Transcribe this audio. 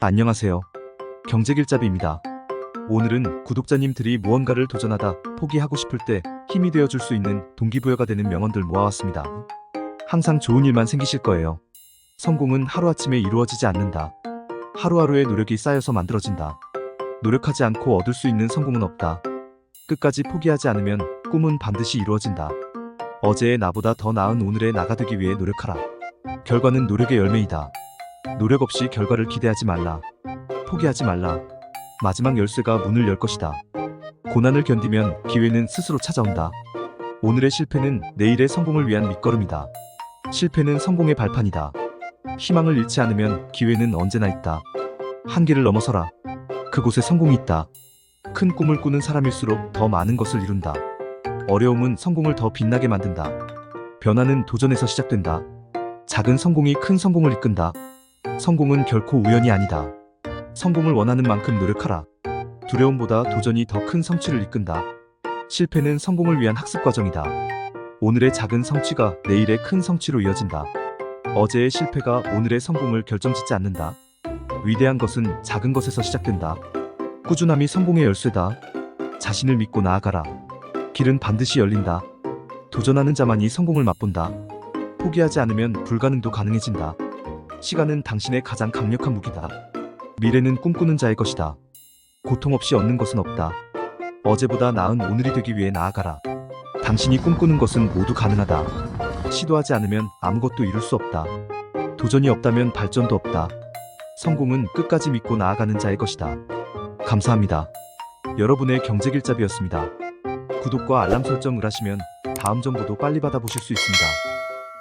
안녕하세요. 경제길잡이입니다. 오늘은 구독자님들이 무언가를 도전하다 포기하고 싶을 때 힘이 되어줄 수 있는 동기부여가 되는 명언들 모아왔습니다. 항상 좋은 일만 생기실 거예요. 성공은 하루아침에 이루어지지 않는다. 하루하루의 노력이 쌓여서 만들어진다. 노력하지 않고 얻을 수 있는 성공은 없다. 끝까지 포기하지 않으면 꿈은 반드시 이루어진다. 어제의 나보다 더 나은 오늘의 나가 되기 위해 노력하라. 결과는 노력의 열매이다. 노력 없이 결과를 기대하지 말라. 포기하지 말라. 마지막 열쇠가 문을 열 것이다. 고난을 견디면 기회는 스스로 찾아온다. 오늘의 실패는 내일의 성공을 위한 밑거름이다. 실패는 성공의 발판이다. 희망을 잃지 않으면 기회는 언제나 있다. 한계를 넘어서라. 그곳에 성공이 있다. 큰 꿈을 꾸는 사람일수록 더 많은 것을 이룬다. 어려움은 성공을 더 빛나게 만든다. 변화는 도전에서 시작된다. 작은 성공이 큰 성공을 이끈다. 성공은 결코 우연이 아니다. 성공을 원하는 만큼 노력하라. 두려움보다 도전이 더 큰 성취를 이끈다. 실패는 성공을 위한 학습 과정이다. 오늘의 작은 성취가 내일의 큰 성취로 이어진다. 어제의 실패가 오늘의 성공을 결정짓지 않는다. 위대한 것은 작은 것에서 시작된다. 꾸준함이 성공의 열쇠다. 자신을 믿고 나아가라. 길은 반드시 열린다. 도전하는 자만이 성공을 맛본다. 포기하지 않으면 불가능도 가능해진다. 시간은 당신의 가장 강력한 무기다. 미래는 꿈꾸는 자의 것이다. 고통 없이 얻는 것은 없다. 어제보다 나은 오늘이 되기 위해 나아가라. 당신이 꿈꾸는 것은 모두 가능하다. 시도하지 않으면 아무것도 이룰 수 없다. 도전이 없다면 발전도 없다. 성공은 끝까지 믿고 나아가는 자의 것이다. 감사합니다. 여러분의 경제길잡이였습니다. 구독과 알람 설정을 하시면 다음 정보도 빨리 받아보실 수 있습니다.